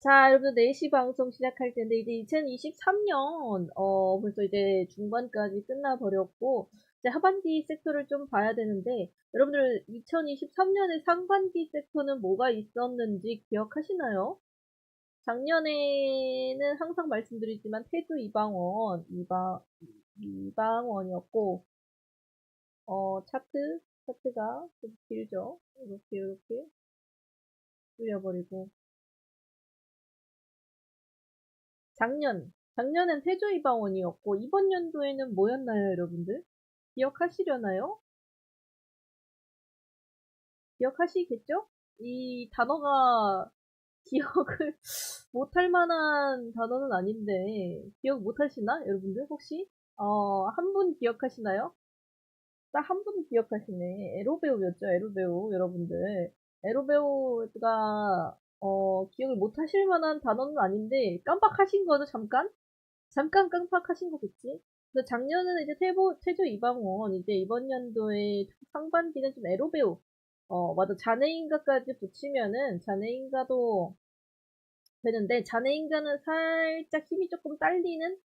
자, 여러분들 4시 방송 시작할 텐데, 이제 2023년, 어, 벌써 이제 중반까지 끝나버렸고, 이제 하반기 섹터를 좀 봐야 되는데, 여러분들 2023년에 상반기 섹터는 뭐가 있었는지 기억하시나요? 작년에는 항상 말씀드리지만, 태조 이방원, 이방, 이방원이었고, 어, 차트, 차트가 좀 길죠? 이렇게, 이렇게. 줄여버리고. 작년, 작년엔 태조이방원이었고, 이번 연도에는 뭐였나요, 여러분들? 기억하시려나요? 기억하시겠죠? 이 단어가 기억을 못할 만한 단어는 아닌데, 기억 못하시나, 여러분들? 혹시? 어, 한 분 기억하시나요? 딱 한 분 기억하시네. 에로배우였죠, 에로배우, 여러분들. 에로배우가 어, 기억을 못 하실 만한 단어는 아닌데, 깜빡하신 거죠, 잠깐? 잠깐 깜빡하신 거겠지? 근데 작년에는 이제 태보, 태조 이방원, 이제 이번 연도에 상반기는 좀 에로배우, 어, 맞아, 자네인가까지 붙이면은, 자네인가도 되는데, 자네인가는 살짝 힘이 조금 딸리는,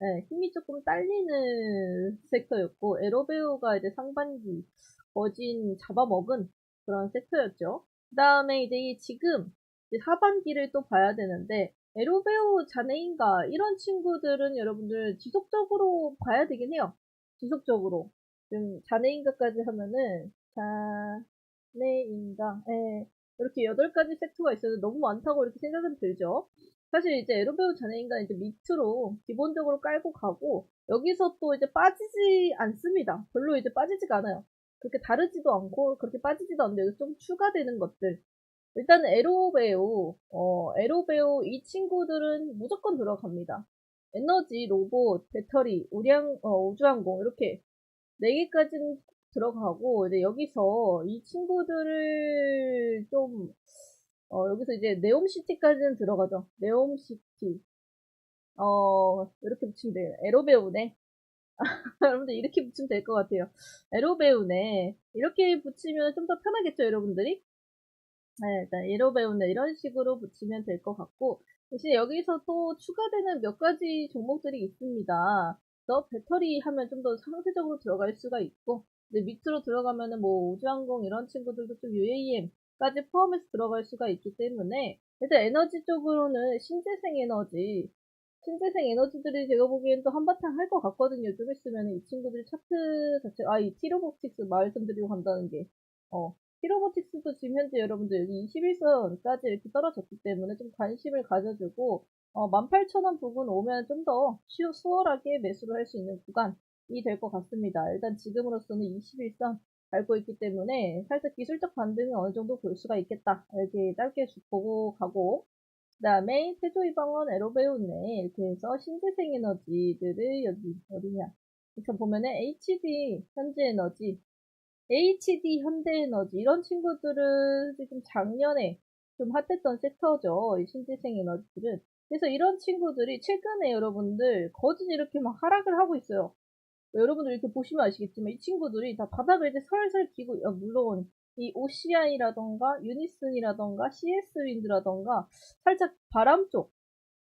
네, 힘이 조금 딸리는 섹터였고, 에로배우가 이제 상반기, 거진 잡아먹은 그런 섹터였죠. 그 다음에 이제 지금, 하반기를 또 봐야 되는데 에로베오 자네인가 이런 친구들은 여러분들 지속적으로 봐야 되긴 해요. 지속적으로. 지금 자네인가까지 하면은 자네인가 예, 이렇게 8가지 섹터가 있어서 너무 많다고 이렇게 생각은 들죠. 사실 이제 에로베오 자네인가 이제 밑으로 기본적으로 깔고 가고 여기서 또 이제 빠지지 않습니다. 별로 이제 빠지지가 않아요. 그렇게 다르지도 않고 그렇게 빠지지도 않는데 좀 추가되는 것들 일단 에로배우, 어, 에로배우 이 친구들은 무조건 들어갑니다. 에너지, 로봇, 배터리, 우량, 어, 우주항공 이렇게 네 개까지는 들어가고 이제 여기서 이 친구들을 좀 어, 여기서 이제 네옴시티까지는 들어가죠. 네옴시티. 어, 이렇게 붙이면 돼요. 에로배우네. 여러분들 이렇게 붙이면 될 것 같아요. 에로배우네. 이렇게 붙이면 좀 더 편하겠죠, 여러분들이? 네, 일단 예로 배우는 이런 식으로 붙이면 될 것 같고 대신 여기서 또 추가되는 몇 가지 종목들이 있습니다. 더 배터리 하면 좀 더 상세적으로 들어갈 수가 있고 밑으로 들어가면은 뭐 우주항공 이런 친구들도 좀 UAM까지 포함해서 들어갈 수가 있기 때문에 일단 에너지 쪽으로는 신재생 에너지 신재생 에너지들이 제가 보기엔 또 한바탕 할 것 같거든요. 좀 있으면 이 친구들 차트 자체, 아, 이 티로복틱스 말씀드리고 간다는 게, 어, 히로보틱스도 지금 현재 여러분들 여기 21선까지 이렇게 떨어졌기 때문에 좀 관심을 가져주고 어, 18,000원 부분 오면 좀 더 수월하게 매수를 할 수 있는 구간이 될 것 같습니다. 일단 지금으로서는 21선 밟고 있기 때문에 살짝 기술적 반등을 어느 정도 볼 수가 있겠다. 이렇게 짧게 보고 가고 그 다음에 태조이방원 에로베우네 이렇게 해서 신재생 에너지들을 여기 어디냐 이렇게 보면은 HD 현재에너지 HD 현대에너지 이런 친구들은 지금 작년에 좀 핫했던 섹터죠. 이 신재생 에너지들은. 그래서 이런 친구들이 최근에 여러분들 거진 이렇게 막 하락을 하고 있어요. 여러분들 이렇게 보시면 아시겠지만 이 친구들이 다 바닥을 이제 설설 기고 아, 물론 이 OCI라던가 유니슨이라던가 CS윈드라던가 살짝 바람 쪽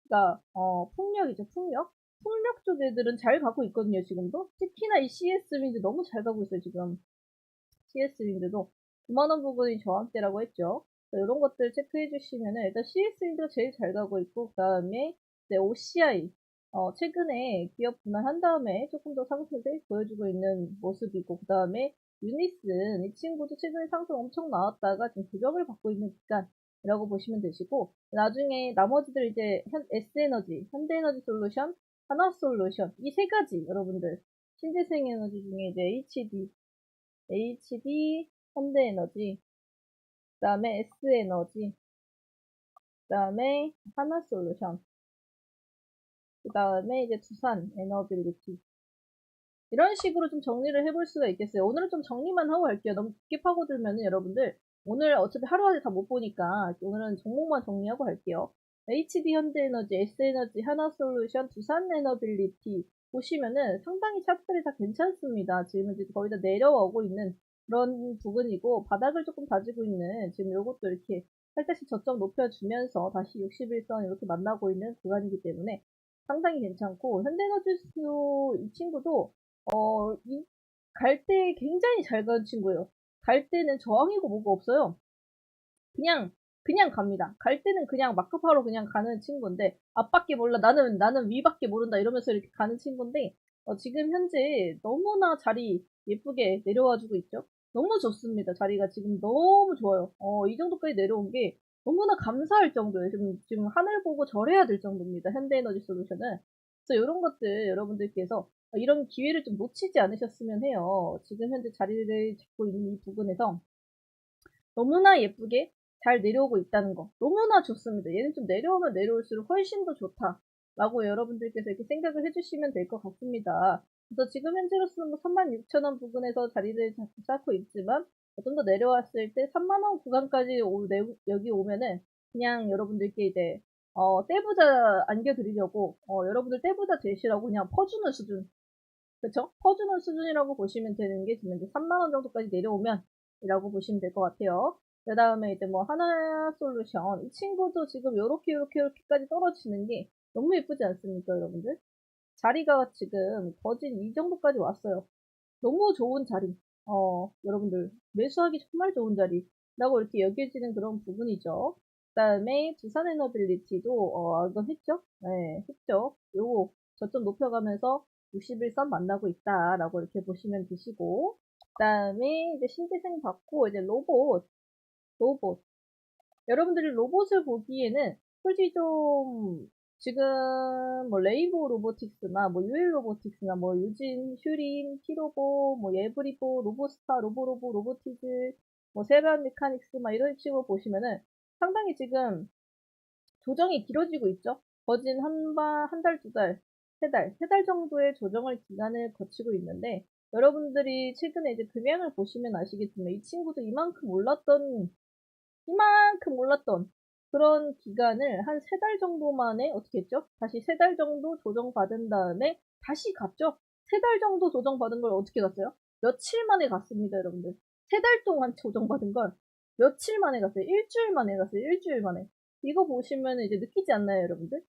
그러니까 어, 풍력이죠 풍력 풍력 쪽 애들은 잘 가고 있거든요 지금도 특히나 이 CS윈드 너무 잘 가고 있어요 지금 CS윈드도 9만원 부분이 저항대라고 했죠. 이런 것들 체크해 주시면 일단 CS윈드가 제일 잘 가고 있고 그 다음에 OCI 어, 최근에 기업 분할한 다음에 조금 더 상승을 보여주고 있는 모습이고 그 다음에 유니슨 이 친구도 최근에 상승 엄청 나왔다가 지금 부격을 받고 있는 기간이라고 보시면 되시고 나중에 나머지들 이제 현, S에너지, 현대에너지 솔루션, 하나솔루션 이 세 가지 여러분들 신재생 에너지 중에 이제 HD HD 현대에너지, 그 다음에 S에너지, 그 다음에 하나솔루션, 그 다음에 이제 두산 에너빌리티. 이런 식으로 좀 정리를 해볼 수가 있겠어요. 오늘은 좀 정리만 하고 갈게요. 너무 깊게 파고들면은 여러분들 오늘 어차피 하루아래 다못 보니까 오늘은 종목만 정리하고 갈게요. HD 현대에너지, S에너지, 하나솔루션, 두산 에너빌리티, 보시면은 상당히 차트들이 다 괜찮습니다. 지금 이제 거의 다 내려오고 있는 그런 부분이고 바닥을 조금 다지고 있는 지금 요것도 이렇게 살짝씩 저점 높여주면서 다시 61선 이렇게 만나고 있는 구간이기 때문에 상당히 괜찮고 현대너지수 이 친구도 어, 갈 때 굉장히 잘 가는 친구예요. 갈 때는 저항이고 뭐가 없어요. 그냥 그냥 갑니다. 갈 때는 그냥 마크파로 그냥 가는 친구인데 앞밖에 몰라 나는 나는 위밖에 모른다 이러면서 이렇게 가는 친구인데 어, 지금 현재 너무나 자리 예쁘게 내려와주고 있죠. 너무 좋습니다. 자리가 지금 너무 좋아요. 어, 이 정도까지 내려온 게 너무나 감사할 정도예요. 지금, 지금 하늘 보고 절해야 될 정도입니다. 현대에너지 솔루션은. 그래서 이런 것들 여러분들께서 이런 기회를 좀 놓치지 않으셨으면 해요. 지금 현재 자리를 잡고 있는 이 부분에서 너무나 예쁘게 잘 내려오고 있다는 거. 너무나 좋습니다. 얘는 좀 내려오면 내려올수록 훨씬 더 좋다. 라고 여러분들께서 이렇게 생각을 해주시면 될 것 같습니다. 그래서 지금 현재로서는 뭐 36,000원 부근에서 자리를 쌓고 있지만 좀 더 내려왔을 때 3만원 구간까지 오, 내, 여기 오면은 그냥 여러분들께 이제 어, 떼부자 안겨드리려고 어, 여러분들 떼부자 되시라고 그냥 퍼주는 수준 그쵸? 퍼주는 수준이라고 보시면 되는 게 지금 이제 3만원 정도까지 내려오면 이라고 보시면 될 것 같아요. 그 다음에 이제 뭐 하나 솔루션 이 친구도 지금 요렇게 요렇게 요렇게까지 떨어지는 게 너무 예쁘지 않습니까 여러분들? 자리가 지금 거진 이 정도까지 왔어요. 너무 좋은 자리. 어, 여러분들 매수하기 정말 좋은 자리라고 이렇게 여겨지는 그런 부분이죠. 그 다음에 두산 에너빌리티도 어, 이건 했죠? 네, 했죠. 요거 저점 높여가면서 61선 만나고 있다라고 이렇게 보시면 되시고 그 다음에 이제 신재생 받고 이제 로봇 로봇 여러분들이 로봇을 보기에는 솔직히 좀 지금 뭐 레이보 로보틱스나 뭐 유일 로보틱스나 뭐 유진, 휴린, 티로보, 뭐 예브리보, 로보스타, 로보로보, 로보티즈, 뭐 세반 메카닉스 막 이런 식으로 보시면은 상당히 지금 조정이 길어지고 있죠. 거진 한 달, 한 달, 두 달, 세 달, 세 달 정도의 조정을 기간을 거치고 있는데 여러분들이 최근에 이제 금양을 보시면 아시겠지만 이 친구도 이만큼 올랐던 이만큼 올랐던 그런 기간을 한 세 달 정도 만에 어떻게 했죠? 다시 세 달 정도 조정받은 다음에 다시 갔죠? 세 달 정도 조정받은 걸 어떻게 갔어요? 며칠 만에 갔습니다, 여러분들. 세 달 동안 조정받은 걸 며칠 만에 갔어요? 일주일 만에 갔어요, 일주일 만에. 이거 보시면 이제 느끼지 않나요, 여러분들?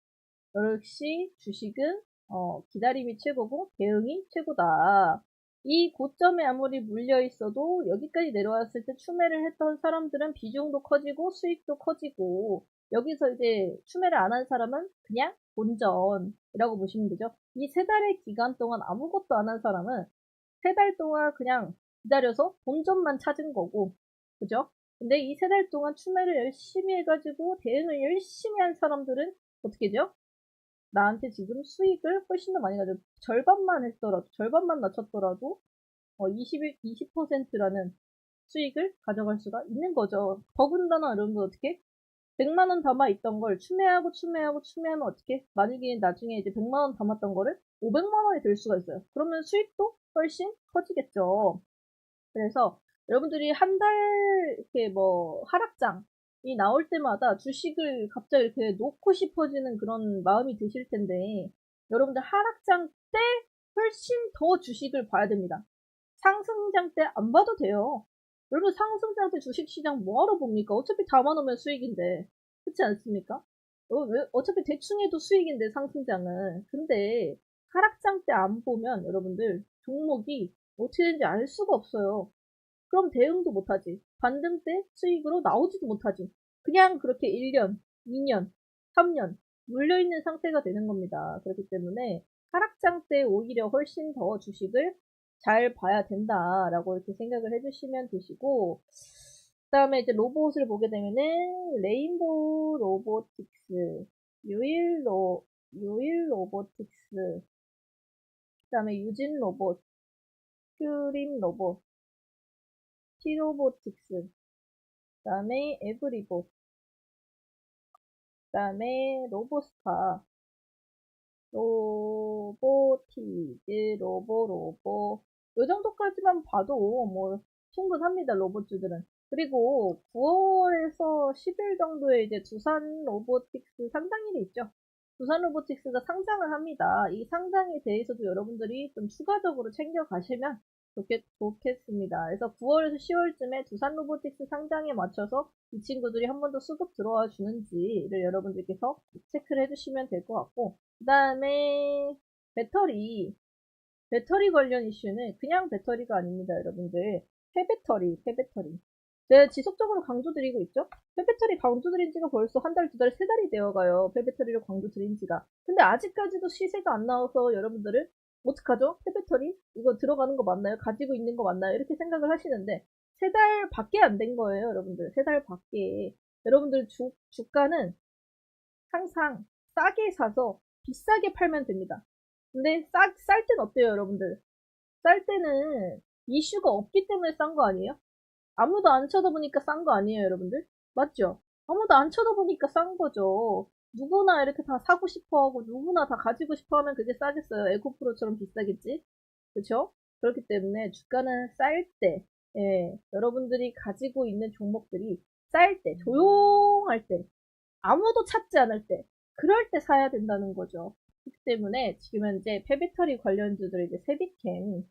역시 주식은 어, 기다림이 최고고 대응이 최고다. 이 고점에 아무리 물려 있어도 여기까지 내려왔을 때 추매를 했던 사람들은 비중도 커지고 수익도 커지고 여기서 이제 추매를 안 한 사람은 그냥 본전이라고 보시면 되죠. 이 세 달의 기간 동안 아무것도 안 한 사람은 세 달 동안 그냥 기다려서 본전만 찾은 거고 그죠? 근데 이 세 달 동안 추매를 열심히 해가지고 대응을 열심히 한 사람들은 어떻게 죠 나한테 지금 수익을 훨씬 더 많이 가져. 절반만 했더라도, 절반만 낮췄더라도, 어, 20, 20%라는 수익을 가져갈 수가 있는 거죠. 더군다나 여러분들 어떻게? 100만 원 담아 있던 걸 추매하고 추매하고 추매하면 어떻게? 만약에 나중에 이제 100만 원 담았던 거를 500만 원이 될 수가 있어요. 그러면 수익도 훨씬 커지겠죠. 그래서 여러분들이 한 달 이렇게 뭐 하락장 이 나올 때마다 주식을 갑자기 이렇게 놓고 싶어지는 그런 마음이 드실 텐데 여러분들 하락장 때 훨씬 더 주식을 봐야 됩니다. 상승장 때 안 봐도 돼요. 여러분 상승장 때 주식시장 뭐하러 봅니까? 어차피 담아놓으면 수익인데 그렇지 않습니까? 어, 왜, 어차피 대충 해도 수익인데 상승장은 근데 하락장 때 안 보면 여러분들 종목이 어떻게 되는지 알 수가 없어요. 그럼 대응도 못하지. 반등 때 수익으로 나오지도 못하지. 그냥 그렇게 1년, 2년, 3년 물려있는 상태가 되는 겁니다. 그렇기 때문에 하락장 때 오히려 훨씬 더 주식을 잘 봐야 된다라고 이렇게 생각을 해주시면 되시고 그 다음에 이제 로봇을 보게 되면은 레인보우 로보틱스, 유일 로 유일 로보틱스, 그 다음에 유진 로봇, 큐림 로봇, 티로보틱스, 그 다음에 에브리보, 그 다음에 로보스타, 로보티즈, 로보로보, 요 정도까지만 봐도 뭐 충분합니다, 로봇주들은. 그리고 9월에서 10일 정도에 이제 두산 로보틱스 상장일이 있죠. 두산 로보틱스가 상장을 합니다. 이 상장에 대해서도 여러분들이 좀 추가적으로 챙겨가시면 좋겠, 좋겠습니다. 그래서 9월에서 10월쯤에 두산 로보틱스 상장에 맞춰서 이 친구들이 한 번 더 수급 들어와 주는지를 여러분들께서 체크를 해주시면 될 것 같고, 그 다음에 배터리, 배터리 관련 이슈는 그냥 배터리가 아닙니다, 여러분들. 폐배터리, 폐배터리. 제가 지속적으로 강조드리고 있죠? 폐배터리 강조드린 지가 벌써 한 달, 두 달, 세 달이 되어가요. 폐배터리를 강조드린 지가. 근데 아직까지도 시세가 안 나와서 여러분들은 어떡하죠? 폐배터리? 이거 들어가는 거 맞나요? 가지고 있는 거 맞나요? 이렇게 생각을 하시는데 세 달 밖에 안 된 거예요, 여러분들. 세 달 밖에. 여러분들 주, 주가는 항상 싸게 사서 비싸게 팔면 됩니다. 근데 싸, 쌀 땐 어때요, 여러분들? 쌀 때는 이슈가 없기 때문에 싼 거 아니에요? 아무도 안 쳐다보니까 싼 거 아니에요, 여러분들? 맞죠? 아무도 안 쳐다보니까 싼 거죠. 누구나 이렇게 다 사고 싶어 하고 누구나 다 가지고 싶어 하면 그게 싸겠어요. 에코프로처럼 비싸겠지? 그쵸? 그렇기 때문에 주가는 쌀 때, 예, 여러분들이 가지고 있는 종목들이 쌀 때, 조용할 때, 아무도 찾지 않을 때, 그럴 때 사야 된다는 거죠. 그렇기 때문에 지금 현재 폐배터리 관련주들 이제 세비캠,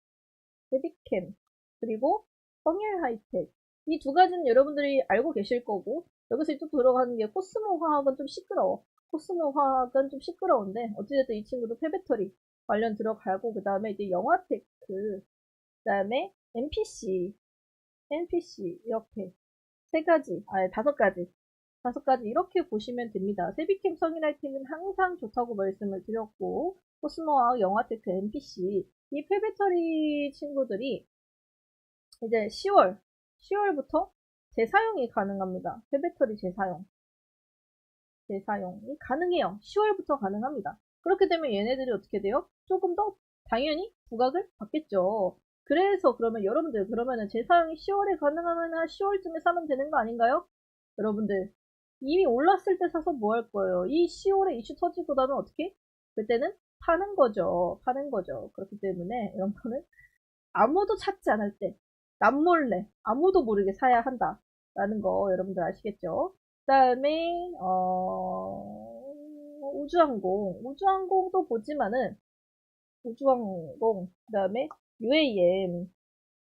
세비캠, 그리고 성일 하이텍, 이 두 가지는 여러분들이 알고 계실 거고, 여기서 또 들어가는 게 코스모 화학은 좀 시끄러워. 코스모 화학은 좀 시끄러운데, 어찌됐든 이 친구도 폐배터리 관련 들어가고, 그 다음에 이제 영화테크, 그 다음에 NPC, NPC, 이렇게 세 가지, 아니 다섯 가지, 다섯 가지 이렇게 보시면 됩니다. 세비캠 성인아이템은 항상 좋다고 말씀을 드렸고, 코스모화학, 영화테크, NPC, 이 폐배터리 친구들이 이제 10월, 10월부터 재사용이 가능합니다. 폐배터리 재사용. 재사용이 가능해요. 10월부터 가능합니다. 그렇게 되면 얘네들이 어떻게 돼요? 조금 더 당연히 부각을 받겠죠. 그래서 그러면 여러분들 그러면은 재사용이 10월에 가능하면 한 10월쯤에 사면 되는 거 아닌가요? 여러분들 이미 올랐을 때 사서 뭐 할 거예요? 이 10월에 이슈 터지고 나면 어떻게? 그때는 파는 거죠. 파는 거죠. 그렇기 때문에 이런 거는 아무도 찾지 않을 때 남몰래 아무도 모르게 사야 한다. 라는 거 여러분들 아시겠죠? 그 다음에 어... 우주항공 우주항공도 보지만은 우주항공 그 다음에 UAM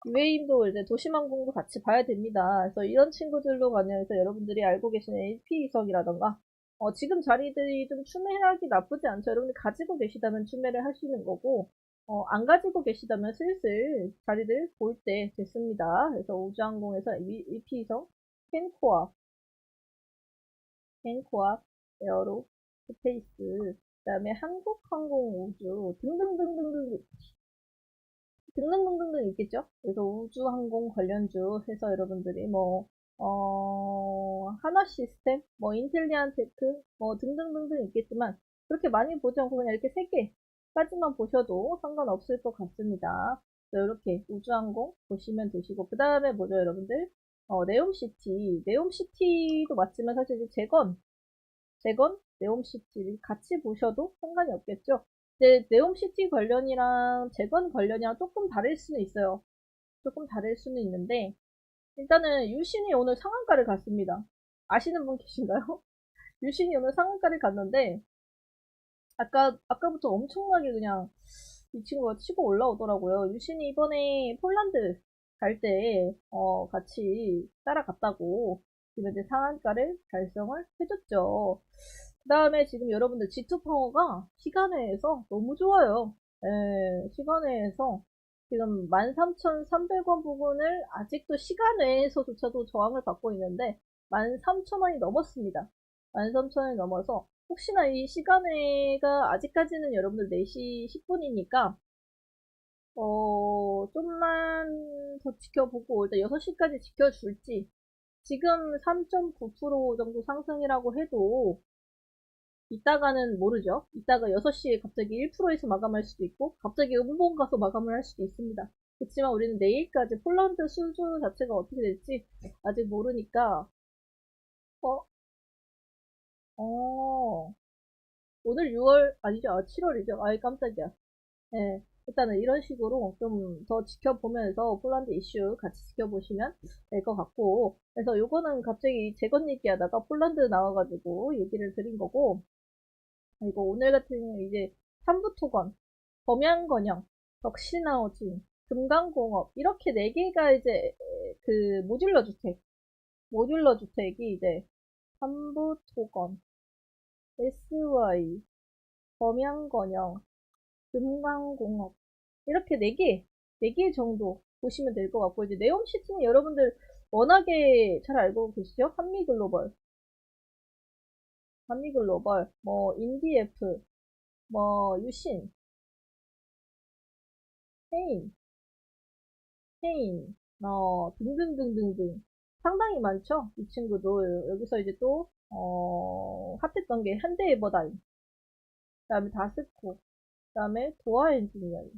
UAM도 이제 도심항공도 같이 봐야 됩니다. 그래서 이런 친구들로 관련해서 여러분들이 알고 계시는 LP이석이라던가 어, 지금 자리들이 좀 추매하기 나쁘지 않죠. 여러분들 가지고 계시다면 추매를 하시는 거고 어, 안 가지고 계시다면 슬슬 자리들 볼때 됐습니다. 그래서 우주항공에서 LP이석, 펜코아, 펜코아, 에어로, 스페이스, 그 다음에 한국항공우주 등등등등등 등등등등등 있겠죠? 그래서 우주항공 관련주 해서 여러분들이 뭐, 어, 하나 시스템, 뭐, 인텔리안 테크, 뭐, 등등등등 있겠지만, 그렇게 많이 보지 않고 그냥 이렇게 세 개까지만 보셔도 상관없을 것 같습니다. 이렇게 우주항공 보시면 되시고, 그 다음에 뭐죠, 여러분들? 어, 네옴시티. 네옴시티도 맞지만 사실 이제 재건, 재건, 네옴시티를 같이 보셔도 상관이 없겠죠? 이제 네옴시티 관련이랑 재건 관련이랑 조금 다를 수는 있어요. 조금 다를 수는 있는데 일단은 유신이 오늘 상한가를 갔습니다. 아시는 분 계신가요? 유신이 오늘 상한가를 갔는데 아까 아까부터 엄청나게 그냥 이 친구가 치고 올라오더라고요. 유신이 이번에 폴란드 갈 때 어, 같이 따라갔다고 지금 이제 상한가를 달성을 해줬죠. 그 다음에 지금 여러분들 G2 파워가 시간외에서 너무 좋아요. 예, 시간외에서 지금 13,300원 부분을 아직도 시간외에서조차도 저항을 받고 있는데 13,000원이 넘었습니다. 13,000원이 넘어서 혹시나 이 시간외가 아직까지는 여러분들 4시 10분이니까 어, 좀만 더 지켜보고 일단 6시까지 지켜줄지 지금 3.9% 정도 상승이라고 해도 이따가는 모르죠. 이따가 6시에 갑자기 1%에서 마감할 수도 있고 갑자기 음봉 가서 마감을 할 수도 있습니다. 그렇지만 우리는 내일까지 폴란드 수주 자체가 어떻게 될지 아직 모르니까 어? 어 오늘 6월 아니죠? 아, 7월이죠. 아이 깜짝이야. 네, 일단은 이런 식으로 좀 더 지켜보면서 폴란드 이슈 같이 지켜보시면 될 것 같고 그래서 요거는 갑자기 재건 얘기하다가 폴란드 나와가지고 얘기를 드린 거고 그리고 오늘 같은 경우 이제 삼부토건, 범양건영, 덕시나오진, 금강공업 이렇게 네 개가 이제 그 모듈러 주택 모듈러 주택이 이제 삼부토건 SY 범양건영 금강공업. 이렇게 네 개, 네개 정도 보시면 될 것 같고 이제 네옴 시티는 여러분들 워낙에 잘 알고 계시죠? 한미 글로벌. 한미 글로벌. 뭐 인디에프 뭐 유신 헤인 헤인 어 등등등등등. 상당히 많죠? 이 친구도 여기서 이제 또 어, 핫했던 게 현대에버다임. 그 다음에 다스코 그 다음에 도화 엔지니어링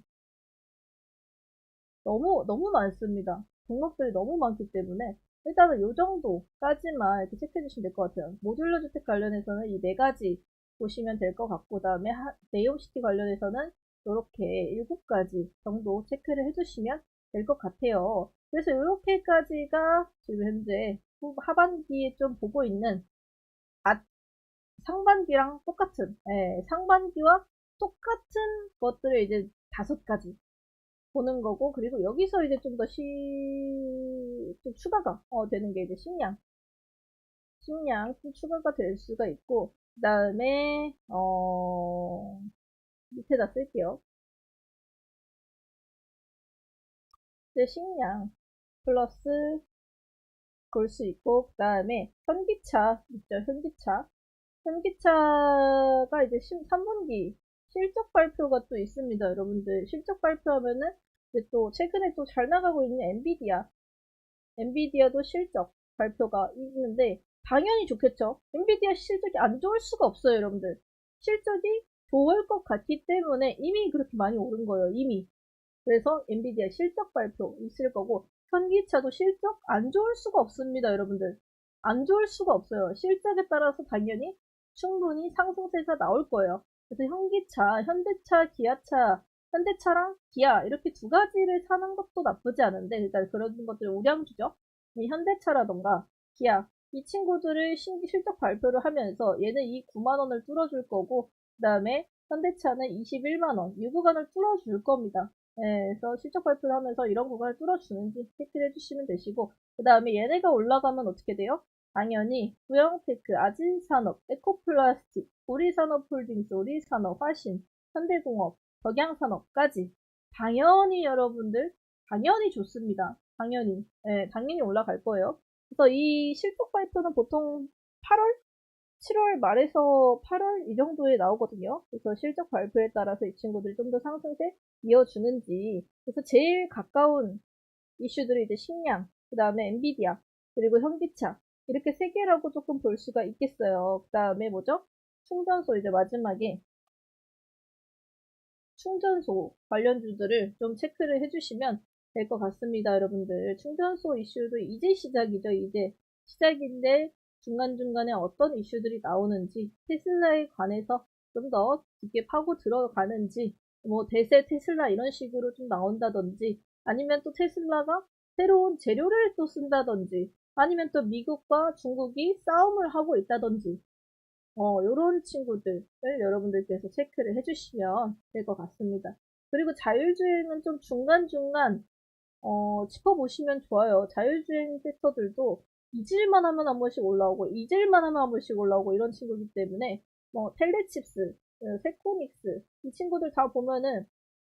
너무 너무 많습니다. 종목들이 너무 많기 때문에 일단은 요 정도까지만 이렇게 체크해 주시면 될 것 같아요. 모듈러 주택 관련해서는 이 네 가지 보시면 될 것 같고 그 다음에 네옴시티 관련해서는 이렇게 일곱 가지 정도 체크를 해주시면 될 것 같아요. 그래서 이렇게까지가 지금 현재 하반기에 좀 보고 있는 아, 상반기랑 똑같은 예, 상반기와 똑같은 것들을 이제 다섯 가지 보는 거고 그리고 여기서 이제 좀 더 시... 좀 추가가 어, 되는 게 이제 식량 식량 좀 추가가 될 수가 있고 그 다음에 어... 밑에다 쓸게요. 이제 식량 플러스 볼수 있고 그 다음에 현기차 있죠 현기차 현기차가 이제 3분기 실적 발표가 또 있습니다 여러분들 실적 발표하면은 이제 또 최근에 또 잘 나가고 있는 엔비디아 엔비디아도 실적 발표가 있는데 당연히 좋겠죠 엔비디아 실적이 안 좋을 수가 없어요 여러분들 실적이 좋을 것 같기 때문에 이미 그렇게 많이 오른 거예요. 이미. 그래서 엔비디아 실적 발표 있을 거고 현기차도 실적 안 좋을 수가 없습니다. 여러분들. 안 좋을 수가 없어요. 실적에 따라서 당연히 충분히 상승세가 나올 거예요. 그래서 현기차, 현대차, 기아차, 현대차랑 기아 이렇게 두 가지를 사는 것도 나쁘지 않은데 일단 그런 것들 우량주죠. 이 현대차라던가 기아 이 친구들을 실적 발표를 하면서 얘는 이 9만 원을 뚫어줄 거고 그 다음에 현대차는 21만 원 이 구간을 뚫어줄 겁니다. 네, 그래서 실적 발표를 하면서 이런 구간을 뚫어주는지 체크를 해주시면 되시고 그 다음에 얘네가 올라가면 어떻게 돼요? 당연히 구형테크, 아진산업, 에코플라스틱, 우리산업홀딩스, 우리산업, 화신, 현대공업, 덕양산업까지 당연히 여러분들 당연히 좋습니다. 당연히 네, 당연히 올라갈 거예요. 그래서 이 실적 발표는 보통 8월 7월 말에서 8월 이 정도에 나오거든요. 그래서 실적 발표에 따라서 이 친구들이 좀 더 상승세 이어주는지 그래서 제일 가까운 이슈들이 이제 식량, 그 다음에 엔비디아, 그리고 현기차 이렇게 세 개라고 조금 볼 수가 있겠어요. 그 다음에 뭐죠? 충전소 이제 마지막에 충전소 관련주들을 좀 체크를 해주시면 될 것 같습니다, 여러분들. 충전소 이슈도 이제 시작이죠, 이제. 시작인데 중간중간에 어떤 이슈들이 나오는지 테슬라에 관해서 좀 더 깊게 파고 들어가는지 뭐 대세 테슬라 이런 식으로 좀 나온다든지 아니면 또 테슬라가 새로운 재료를 또 쓴다든지 아니면 또 미국과 중국이 싸움을 하고 있다든지 어, 요런 친구들을 여러분들께서 체크를 해주시면 될 것 같습니다. 그리고 자율주행은 좀 중간중간 어, 짚어보시면 좋아요. 자율주행 섹터들도 잊을만 하면 한 번씩 올라오고 잊을만 하면 한 번씩 올라오고 이런 친구이기 때문에 뭐 텔레칩스, 어, 세코닉스 이 친구들 다 보면은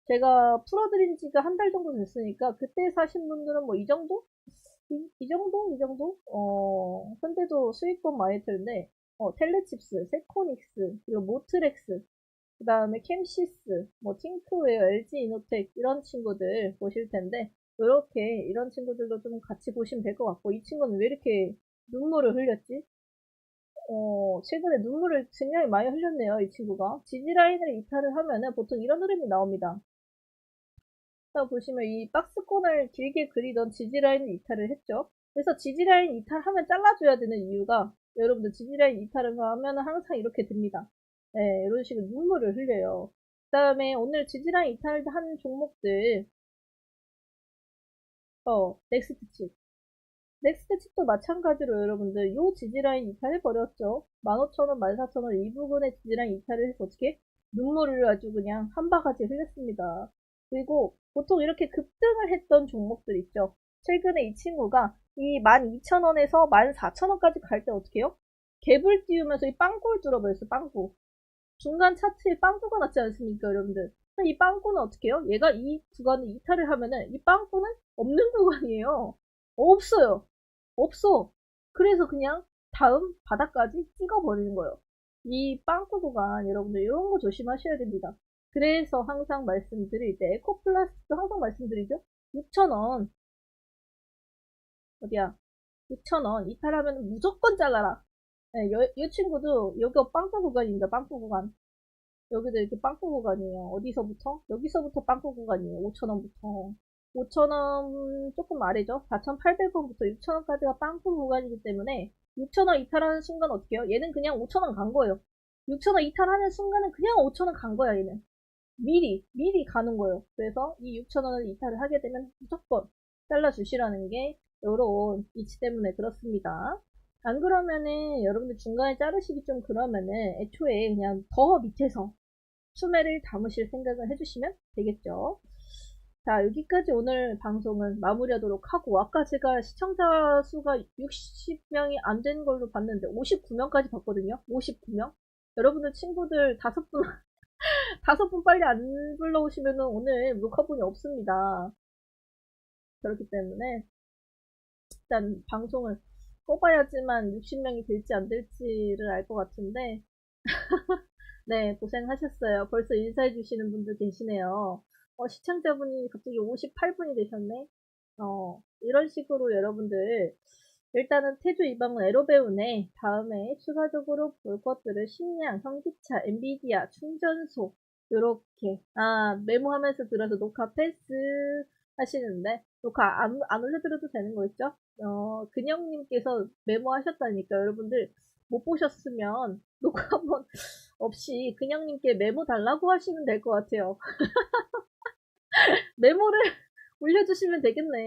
제가 풀어드린 지가 한 달 정도 됐으니까 그때 사신 분들은 뭐 이 정도? 이, 이, 정도? 이 정도? 어, 근데도 수익권 많이 틀는데 어, 텔레칩스, 세코닉스, 그리고 모트렉스 그 다음에 캠시스, 뭐 팅크웨어, LG 이노텍 이런 친구들 보실 텐데 이렇게 이런 친구들도 좀 같이 보시면 될 것 같고 이 친구는 왜 이렇게 눈물을 흘렸지? 어, 최근에 눈물을 굉장히 많이 흘렸네요, 이 친구가. 지지라인을 이탈을 하면은 보통 이런 흐름이 나옵니다. 자, 보시면 이 박스권을 길게 그리던 지지라인을 이탈을 했죠. 그래서 지지라인 이탈하면 잘라줘야 되는 이유가 여러분들 지지라인 이탈을 하면 항상 이렇게 됩니다. 네, 이런 식으로 눈물을 흘려요. 그 다음에 오늘 지지라인 이탈한 종목들 어, 넥스트 칩. 넥스트 칩도 마찬가지로 여러분들 요 지지라인 이탈을 버렸죠. 15,000원, 14,000원 이 부분에 지지라인 이탈을 해서 어떻게 눈물을 아주 그냥 한 바가지 흘렸습니다. 그리고 보통 이렇게 급등을 했던 종목들 있죠. 최근에 이 친구가 이 12,000원에서 14,000원까지 갈 때 어떻게 해요? 갭을 띄우면서 이 빵꾸를 뚫어버렸어, 빵꾸. 중간 차트에 빵꾸가 났지 않습니까, 여러분들? 이 빵꾸는 어떻게 해요? 얘가 이 구간을 이탈을 하면은 이 빵꾸는 없는 구간이에요. 없어요. 없어. 그래서 그냥 다음 바닥까지 찍어버리는 거예요. 이 빵꾸 구간 여러분들 이런 거 조심하셔야 됩니다. 그래서 항상 말씀드릴 때 에코플라스도 항상 말씀드리죠. 6,000원 어디야? 6,000원 이탈하면 무조건 잘라라. 네, 여, 이 친구도 여기가 빵꾸 구간입니다. 빵꾸 구간. 여기도 이렇게 빵꾸 구간이에요. 어디서부터? 여기서부터 빵꾸 구간이에요. 5,000원부터. 5,000원 조금 아래죠. 4,800원부터 6,000원까지가 빵꾸 구간이기 때문에 6,000원 이탈하는 순간 어떻게 해요? 얘는 그냥 5,000원 간 거예요. 6,000원 이탈하는 순간은 그냥 5,000원 간 거야, 얘는. 미리, 미리 가는 거예요. 그래서 이 6,000원을 이탈을 하게 되면 무조건 잘라주시라는 게 요런 이치 때문에 그렇습니다. 안 그러면은 여러분들 중간에 자르시기 좀 그러면은 애초에 그냥 더 밑에서 수매를 담으실 생각을 해주시면 되겠죠. 자, 여기까지 오늘 방송은 마무리하도록 하고, 아까 제가 시청자 수가 60명이 안 된 걸로 봤는데, 59명까지 봤거든요? 59명? 여러분들 친구들 다섯 분, 다섯 분 빨리 안 불러오시면은 오늘 녹화분이 없습니다. 그렇기 때문에, 일단 방송을 꼽아야지만 60명이 될지 안 될지를 알 것 같은데, 네, 고생하셨어요. 벌써 인사해 주시는 분들 계시네요. 어, 시청자분이 갑자기 58분이 되셨네. 어, 이런 식으로 여러분들, 일단은 태조 이방은 에로배우네. 다음에 추가적으로 볼 것들을 식량, 현기차, 엔비디아, 충전소, 요렇게. 아, 메모하면서 들어서 녹화 패스 하시는데, 녹화 안, 안 올려드려도 되는 거 있죠? 어, 근영님께서 메모하셨다니까 여러분들 못 보셨으면 녹화 한번 없이 그냥님께 메모 달라고 하시면 될 것 같아요. 메모를 올려주시면 되겠네.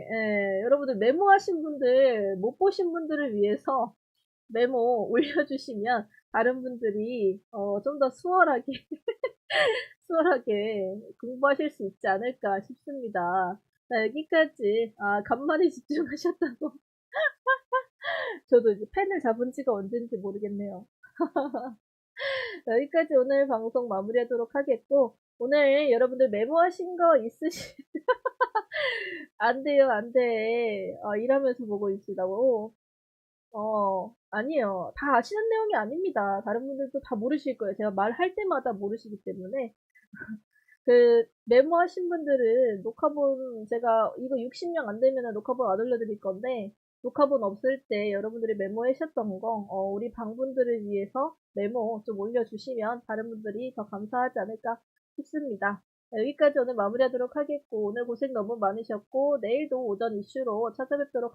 예, 여러분들 메모하신 분들, 못 보신 분들을 위해서 메모 올려주시면 다른 분들이 어, 좀 더 수월하게 수월하게 공부하실 수 있지 않을까 싶습니다. 자, 여기까지 아, 간만에 집중하셨다고. 저도 이제 펜을 잡은 지가 언젠지 모르겠네요. 여기까지 오늘 방송 마무리하도록 하겠고, 오늘 여러분들 메모하신 거 있으시, 안 돼요, 안 돼. 어, 일하면서 보고 있으다고. 어, 아니에요. 다 아시는 내용이 아닙니다. 다른 분들도 다 모르실 거예요. 제가 말할 때마다 모르시기 때문에. 그, 메모하신 분들은 녹화본, 제가 이거 60명 안 되면 녹화본 안 올려드릴 건데, 녹화본 없을 때 여러분들이 메모하셨던 거, 어, 우리 방분들을 위해서 메모 좀 올려주시면 다른 분들이 더 감사하지 않을까 싶습니다. 자, 여기까지 오늘 마무리하도록 하겠고, 오늘 고생 너무 많으셨고, 내일도 오전 이슈로 찾아뵙도록 하겠습니다.